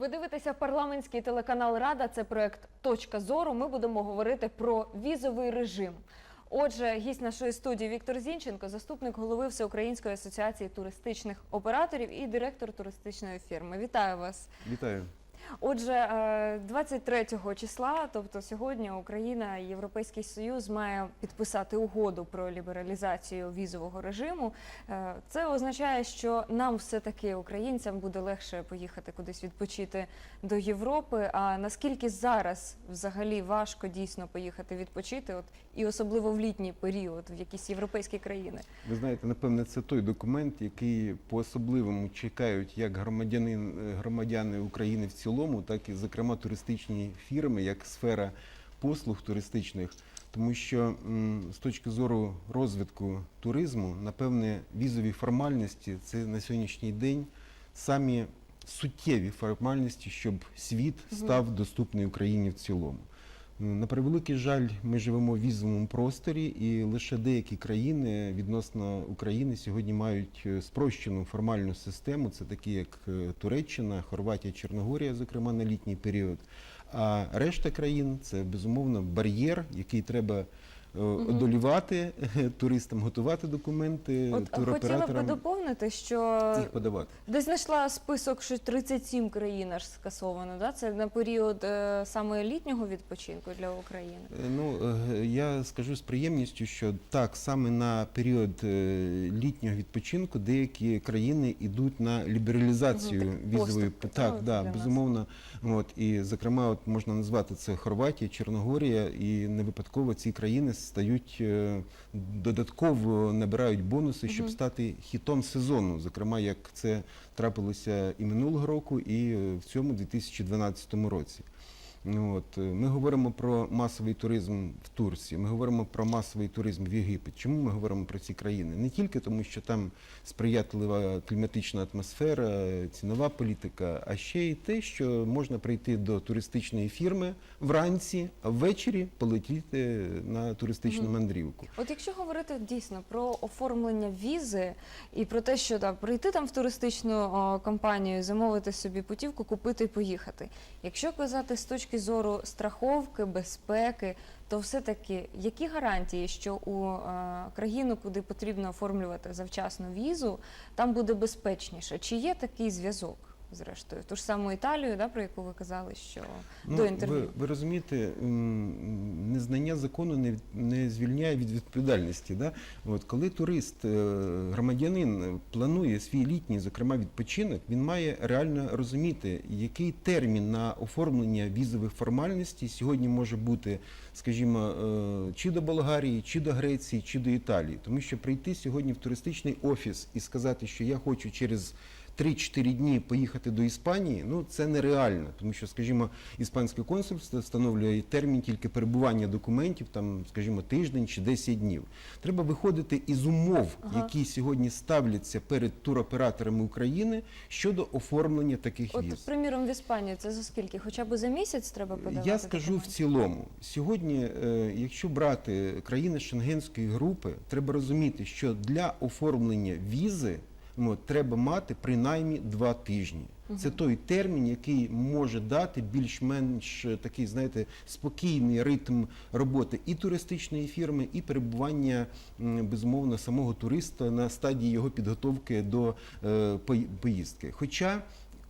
Ви дивитеся парламентський телеканал Рада. Це проект Точка зору. Ми будемо говорити про візовий режим. Отже, гість нашої студії Віктор Зінченко, заступник голови Всеукраїнської асоціації туристичних операторів і директор туристичної фірми. Вітаю вас. Вітаю. Отже, е, 23 числа, тобто сьогодні, Україна і Європейський Союз має підписати угоду про лібералізацію візового режиму. Е, Це означає, що нам все-таки українцям буде легше поїхати кудись відпочити до Європи. А наскільки зараз взагалі важко дійсно поїхати відпочити, от і особливо в літній період в якісь європейські країни? Ви знаєте, напевне, це той документ, який по особливому чекають як громадяни, громадяни України в цілому, так і зокрема туристичні фірми, як сфера послуг туристичних. Тому що з точки зору розвитку туризму, напевне, візові формальності це на сьогоднішній день самі суттєві формальності, щоб світ став доступний Україні в цілому. На превеликий жаль, ми живемо в візовому просторі, і лише деякі країни відносно України сьогодні мають е, спрощену формальну систему. Це такі, як е, Туреччина, Хорватія, Чорногорія, зокрема на літній період. А решта країн це безумовно бар'єр, який треба одолівати туристам, готувати документи, От хотіла б туроператорам доповнити, що їх подавати. Десь знайшла список, що 37 країн аж скасовано. Да? Це на період е, саме літнього відпочинку для України. Е, Ну е, я скажу з приємністю, що так саме на період е, літнього відпочинку деякі країни йдуть на лібералізацію Мгм, так, візової поступ, так, так, да, для нас. безумовно. От і зокрема, от можна назвати це Хорватія, Чорногорія, і не випадково ці країни стають е, додатково набирають бонуси, щоб стати хітом сезону. Зокрема, як це трапилося і минулого року, і в цьому 2012 році. Ну, От, е, ми говоримо про масовий туризм в Турції, ми говоримо про масовий туризм в Єгипет. Чому ми говоримо про ці країни? Не тільки тому, що там сприятлива кліматична атмосфера, цінова політика, а ще й те, що можна прийти до туристичної фірми вранці, а ввечері полетіти на туристичну мандрівку. От якщо говорити дійсно про оформлення візи і про те, що да, прийти там в туристичну о, компанію, замовити собі путівку, купити і поїхати. Якщо казати з точки зору страховки, безпеки, то все-таки які гарантії, що у е, країну, куди потрібно оформлювати завчасно візу, там буде безпечніше? Чи є такий зв'язок? Зрештою, ту ж саму Італію, да, про яку ви казали, що до інтерв'ю. Ну, Ви, ви розумієте, незнання закону не, не звільняє від відповідальності. Да? От, коли турист, е, громадянин планує свій літній, зокрема відпочинок, він має реально розуміти, який термін на оформлення візових формальностей сьогодні може бути, скажімо, е, чи до Болгарії, чи до Греції, чи до Італії. Тому що прийти сьогодні в туристичний офіс і сказати, що я хочу через 3-4 дні поїхати до Іспанії, ну це нереально, тому що, скажімо, іспанське консульство встановлює термін тільки перебування документів, там, скажімо, тиждень чи 10 днів. Треба виходити із умов, які сьогодні ставляться перед туроператорами України щодо оформлення таких От, віз. приміром, в Іспанію це за скільки? Хоча б за місяць треба подавати? Я скажу в цілому, сьогодні, е, якщо брати країни Шенгенської групи, треба розуміти, що для оформлення візи треба мати принаймні два тижні. Це той термін, який може дати більш-менш е, такий, знаєте, спокійний ритм роботи і туристичної фірми, і перебування безумовно самого туриста на стадії його підготовки до е, поїздки. Хоча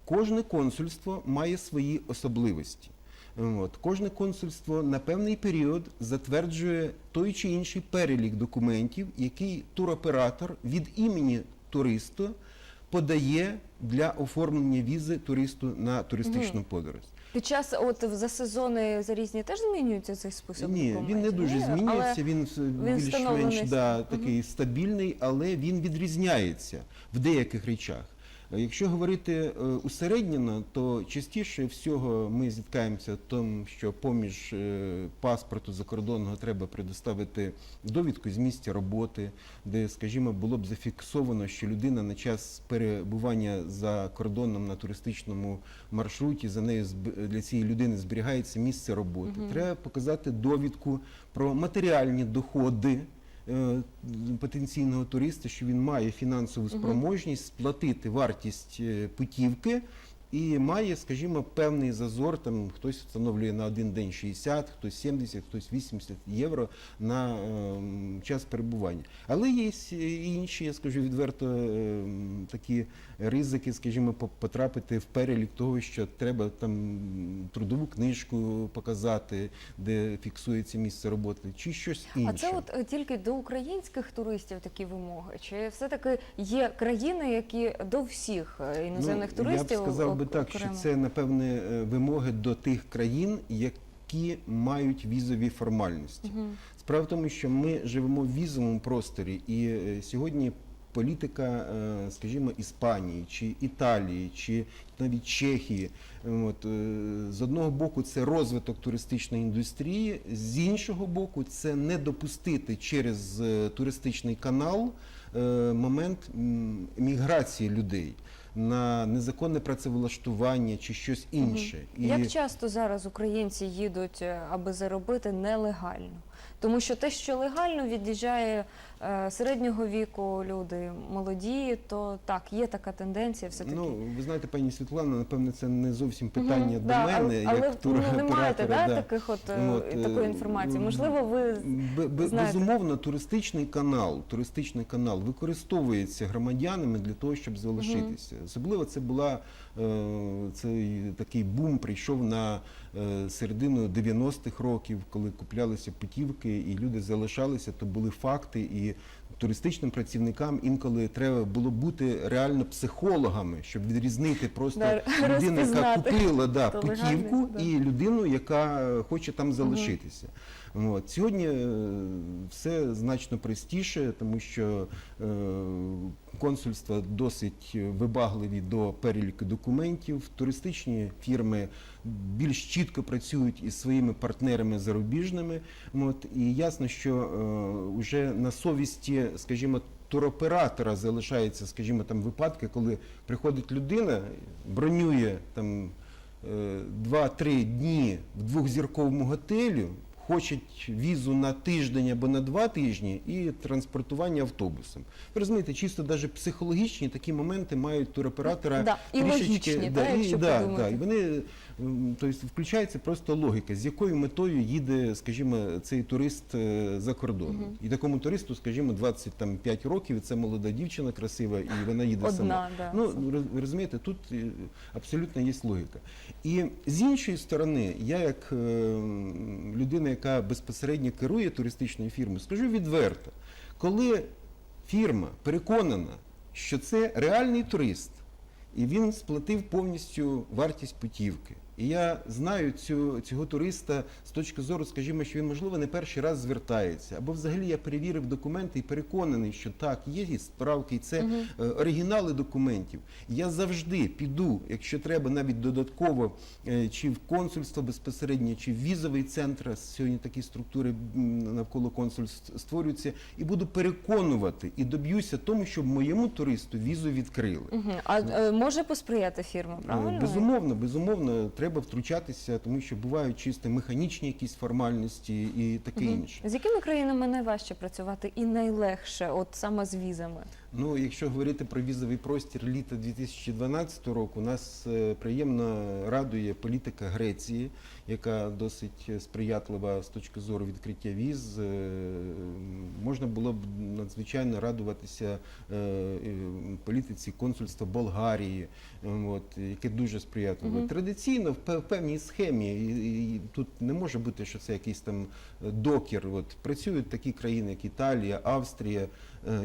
кожне консульство має свої особливості. От. Кожне консульство на певний період затверджує той чи інший перелік документів, який туроператор від імені туриста подає для оформлення візи туристу на туристичну подорож. Під час от за сезони за різні теж змінюється цей список? Ні, він не дуже Ні, змінюється, Він, він, більш-менш да, такий стабільний, але він відрізняється в деяких речах. Якщо говорити е, усередньо, то частіше всього ми зіткаємося в тому, що поміж е, паспорту закордонного треба предоставити довідку з місця роботи, де, скажімо, було б зафіксовано, що людина на час перебування за кордоном на туристичному маршруті за нею для цієї людини зберігається місце роботи. Треба показати довідку про матеріальні доходи потенційного туриста, що він має фінансову спроможність сплатити вартість е, путівки і має, скажімо, певний зазор. Там хтось встановлює на один день 60, хтось 70, хтось 80 євро на ем, час перебування. Але є і інші, я скажу відверто, ем, такі ризики, скажімо, по- потрапити в перелік того, що треба там трудову книжку показати, де фіксується місце роботи, чи щось інше. А це от е, тільки до українських туристів такі вимоги? Чи все-таки є країни, які до всіх е, іноземних ну, туристів? Я б сказав би так, що це напевне е, вимоги до тих країн, які мають візові формальності. Мгм. Справа в тому, що ми живемо в візовому просторі, і е, сьогодні політика, е, скажімо, Іспанії чи Італії, чи навіть Чехії. От, з одного боку, це розвиток туристичної індустрії, з іншого боку, це не допустити через туристичний канал момент міграції людей на незаконне працевлаштування чи щось інше. І- Як часто зараз українці їдуть, е, аби заробити нелегально? Тому що те, що легально від'їжджає е, середнього віку люди молоді, то так, є така тенденція все таки. Ну, ви знаєте, пані Світлана, напевне, це не зовсім питання Мгм, до да, мене, але, але як ну, не маєте да, таких от, е, От, е, такої інформації. Можливо, ви Бе- бе- знаєте. безумовно, туристичний канал, туристичний канал використовується громадянами для того, щоб залишитися. Особливо це була е, цей такий бум прийшов на е, середину 90-х років, коли куплялися путівки і люди залишалися, то були факти і. Туристичним працівникам інколи треба було бути реально психологами, щоб відрізнити просто Да, людину, яка купила да, путівку, да. і людину, яка хоче там залишитися. От. Сьогодні е, все значно простіше, тому що е, консульства досить вибагливі до переліку документів. Туристичні фірми більш чітко працюють із своїми партнерами зарубіжними. От. І ясно, що е, вже на совісті, скажімо, туроператора залишаються, скажімо, там випадки, коли приходить людина, бронює там е, 2-3 дні в двохзірковому готелю, хочуть візу на тиждень або на два тижні і транспортування автобусом. Ви розумієте, чисто навіть психологічні такі моменти мають туроператора Да, і логічні, да, і, якщо да, да, і вони тобто, включається просто логіка, з якою метою їде, скажімо, цей турист е, за кордон. І такому туристу, скажімо, 25 років, і це молода дівчина красива, і вона їде Одна, сама. да. Ну, роз- розумієте, тут е, абсолютно є логіка. І з іншої сторони, я як е, людина, яка безпосередньо керує туристичною фірмою, скажу відверто, коли фірма переконана, що це реальний турист, і він сплатив повністю вартість путівки. І я знаю цю, цього туриста з точки зору, скажімо, що він, можливо, не перший раз звертається. Або взагалі я перевірив документи і переконаний, що так, є і справки, і це е, оригінали документів. Я завжди піду, якщо треба, навіть додатково, е, чи в консульство безпосередньо, чи в візовий центр. Сьогодні такі структури навколо консульств створюються, і буду переконувати і доб'юся тому, щоб моєму туристу візу відкрили. Мгм. А е, може посприяти фірма, правильно? Безумовно, безумовно, треба втручатися, тому що бувають чисто механічні якісь формальності і таке угу. інше. З якими країнами найважче працювати і найлегше, от саме з візами? Ну, якщо говорити про візовий простір літа 2012 року, нас е, приємно радує політика Греції, яка досить сприятлива з точки зору відкриття віз. Е, Можна було б надзвичайно радуватися е, е, політиці консульства Болгарії, е, от, яке дуже сприятливе. Мгм. Традиційно в пе- певній схемі, і, тут не може бути, що це якийсь там е, докір. От, працюють такі країни, як Італія, Австрія, е,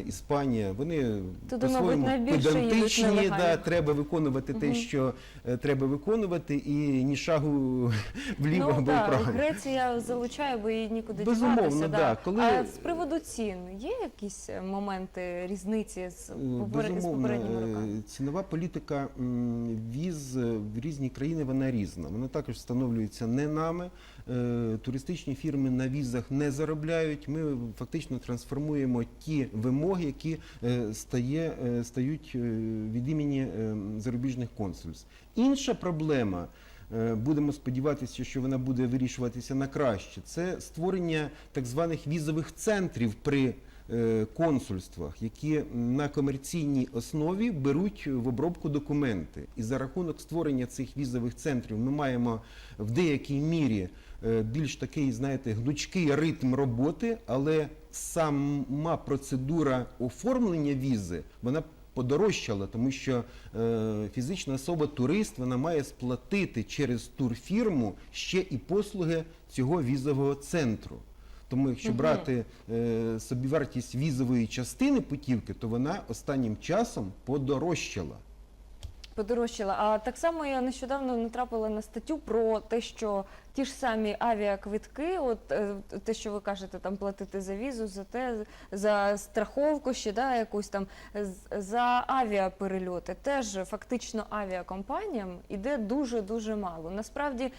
Іспанія. Вони Туди, по-своєму найбільше їдуть педантичні, нелегально. да, треба виконувати те, що е, треба виконувати, і ні шагу вліво ну, або да, вправо. Греція залучає, бо їй нікуди Безумовно, діватися. да. Коли- А з приводу цін є якісь е, моменти різниці з, Е, попер... з Безумовно, попередніми е, роками? цінова політика м, віз е, в різні країни вона різна. Вона також встановлюється не нами. Е, Туристичні фірми на візах не заробляють. Ми фактично трансформуємо ті вимоги, які е, стає, е, стають е, від імені зарубіжних консульств. Інша проблема. Будемо сподіватися, що вона буде вирішуватися на краще. Це створення так званих візових центрів при консульствах, які на комерційній основі беруть в обробку документи. І за рахунок створення цих візових центрів ми маємо в деякій мірі е, більш такий, знаєте, гнучкий ритм роботи, але сама процедура оформлення візи вона подорожчала, тому що е, фізична особа турист вона має сплатити через турфірму ще і послуги цього візового центру. Тому, якщо брати е, собівартість візової частини путівки, то вона останнім часом подорожчала. Подорожчала. А так само я нещодавно натрапила на статтю про те, що ті ж самі авіаквитки, от е, те, що ви кажете, там платити за візу, за те, за страховку ще да, якусь там з- за авіаперельоти, теж фактично авіакомпаніям іде дуже дуже мало. Насправді,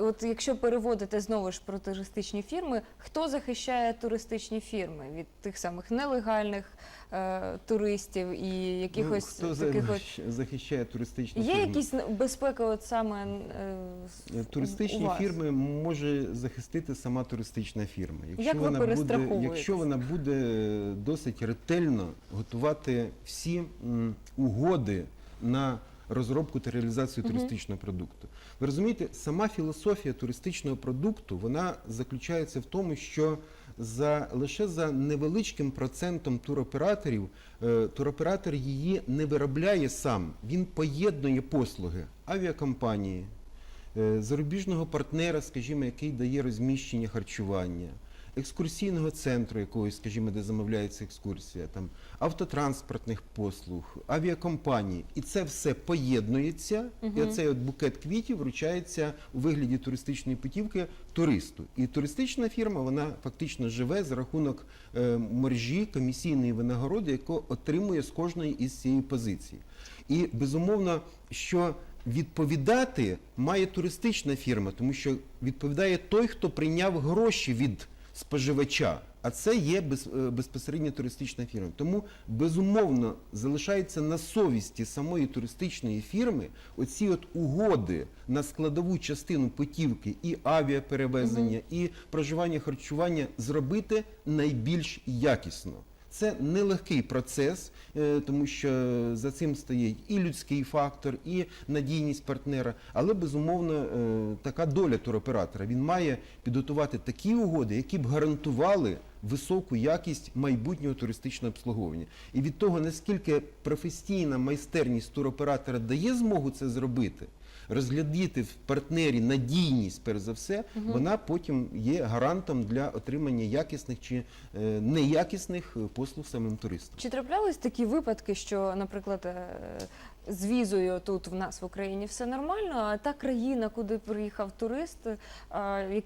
от якщо переводити знову ж про туристичні фірми, хто захищає туристичні фірми від тих самих нелегальних е, туристів і якихось ну, хто таких от захищає туристичні Є фірми? якісь безпека, от саме е, Е, Туристичні у вас? фірми може захистити сама туристична фірма. Як ви вона буде, якщо вона буде досить ретельно готувати всі м, угоди на розробку та реалізацію туристичного продукту. Ви розумієте, сама філософія туристичного продукту вона заключається в тому, що за лише за невеличким процентом туроператорів е, туроператор її не виробляє сам. Він поєднує послуги авіакомпанії, е, зарубіжного партнера, скажімо, який дає розміщення харчування, екскурсійного центру якогось, скажімо, де замовляється екскурсія, там автотранспортних послуг, авіакомпаній. І це все поєднується, і оцей от букет квітів вручається у вигляді туристичної путівки туристу. І туристична фірма вона фактично живе за рахунок е, мережі комісійної винагороди, яку отримує з кожної із цієї позиції. І безумовно, що відповідати має туристична фірма, тому що відповідає той, хто прийняв гроші від споживача. А це є без, е, безпосередньо туристична фірма. Тому безумовно залишається на совісті самої туристичної фірми оці от угоди на складову частину путівки і авіаперевезення, і проживання харчування зробити найбільш якісно. Це нелегкий процес, е, тому що за цим стоїть і людський фактор, і надійність партнера. Але безумовно е, така доля туроператора. Він має підготувати такі угоди, які б гарантували високу якість майбутнього туристичного обслуговування. І від того, наскільки професійна майстерність туроператора дає змогу це зробити. Розглядіти в партнері надійність, перш за все, вона потім є гарантом для отримання якісних чи е, неякісних послуг самим туристам. Чи траплялись такі випадки, що, наприклад, е, з візою тут в нас в Україні все нормально, а та країна, куди приїхав турист, е,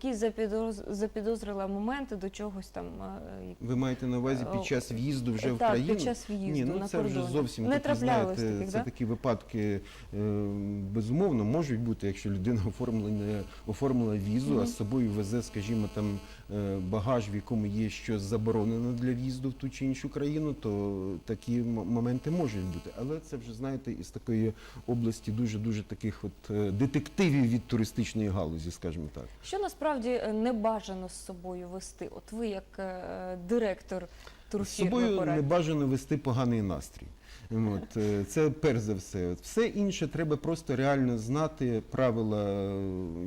запідоз- запідозрила моменти до чогось там. е, Ви маєте на увазі під час в'їзду вже в так, країну? під час в'їзду Ні, ну на це вже зовсім Не такі, знаєте, таких, це да? такі випадки е, безумовно можуть бути, якщо людина оформлена, оформила візу, а з собою везе, скажімо, там е, багаж, в якому є щось заборонено для в'їзду в ту чи іншу країну, то такі моменти можуть бути. Але це вже знаєте із такої області дуже дуже таких от е, детективів від туристичної галузі, скажімо так. Що насправді е, не бажано з собою вести? От ви як е, директор З собою не бажано вести поганий настрій. От, е, це перш за все. Все інше треба просто реально знати правила,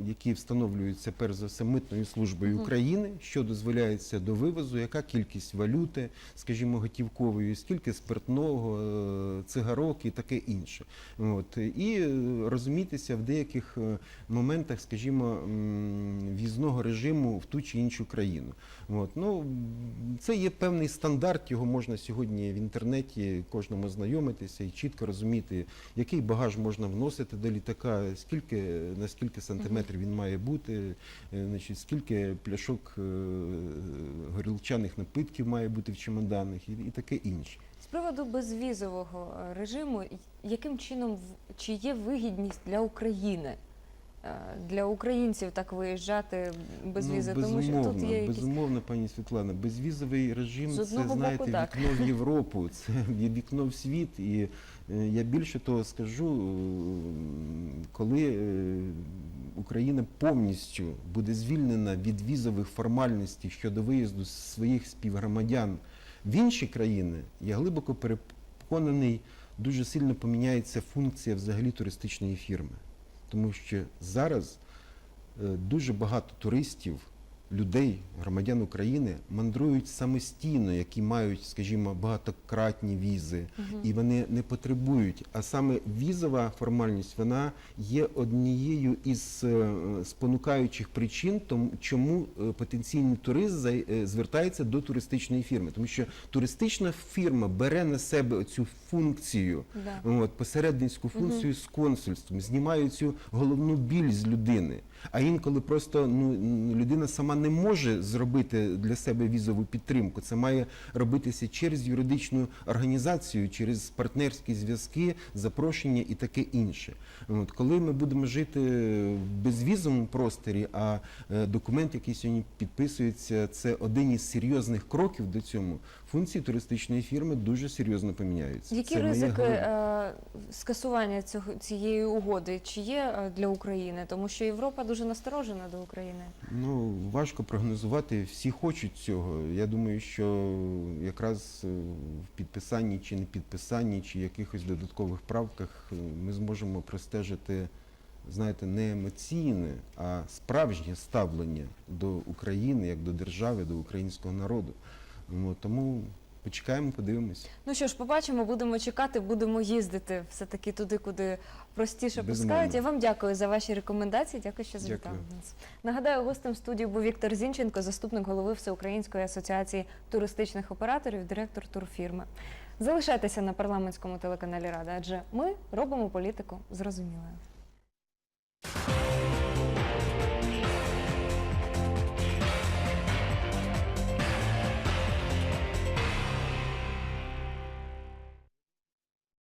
які встановлюються перш за все митною службою України, що дозволяється до вивозу, яка кількість валюти, скажімо, готівкової, скільки спиртного, е, цигарок і таке інше. От, і е, розумітися в деяких моментах, скажімо, в'їзного режиму в ту чи іншу країну. От, ну, це є певний стандарт, його можна сьогодні в інтернеті кожному знайомитися і чітко розуміти, який багаж можна вносити до літака, скільки, на скільки сантиметрів він має бути, е, значить, скільки пляшок е, горілчаних напитків має бути в чемоданах і, таке інше. З приводу безвізового е, режиму, яким чином чи є вигідність для України? Е, Для українців так виїжджати без візи, ну, тому що тут безумовно, є якісь безумовно, пані Світлана, безвізовий режим це боку, знаєте так. вікно в Європу, це вікно в світ. І е, я більше того скажу, е, коли Україна повністю буде звільнена від візових формальностей щодо виїзду своїх співгромадян В інші країни я глибоко переконаний, дуже сильно поміняється функція взагалі туристичної фірми. Тому що зараз е, дуже багато туристів, людей, громадян України мандрують самостійно, які мають, скажімо, багатократні візи, і вони не потребують. А саме візова формальність вона є однією із е, спонукаючих причин, тому чому е, потенційний турист е, звертається до туристичної фірми, тому що туристична фірма бере на себе цю функцію. Да. От, посередницьку функцію з консульством, знімає цю головну біль з людини. А інколи просто ну, людина сама не може зробити для себе візову підтримку. Це має робитися через юридичну організацію, через партнерські зв'язки, запрошення і таке інше. От, коли ми будемо жити в безвізовому просторі, а е, документ, який сьогодні підписується, це один із серйозних кроків до цьому, функції туристичної фірми дуже серйозно поміняються. Які Це ризики е, скасування цього, цієї угоди чи є е, для України? Тому що Європа дуже насторожена до України. Ну, важко прогнозувати. Всі хочуть цього. Я думаю, що якраз е, в підписанні чи не підписанні, чи якихось додаткових правках е, ми зможемо простежити, знаєте, не емоційне, а справжнє ставлення до України як до держави, до українського народу. Тому почекаємо, подивимось. Ну що ж, побачимо, будемо чекати, будемо їздити все-таки туди, куди простіше Безумовно. пускають. Я вам дякую за ваші рекомендації. Дякую, що завітали нас. Нагадаю, гостем студії був Віктор Зінченко, заступник голови Всеукраїнської асоціації туристичних операторів, директор турфірми. Залишайтеся на парламентському телеканалі Рада, адже ми робимо політику зрозумілою.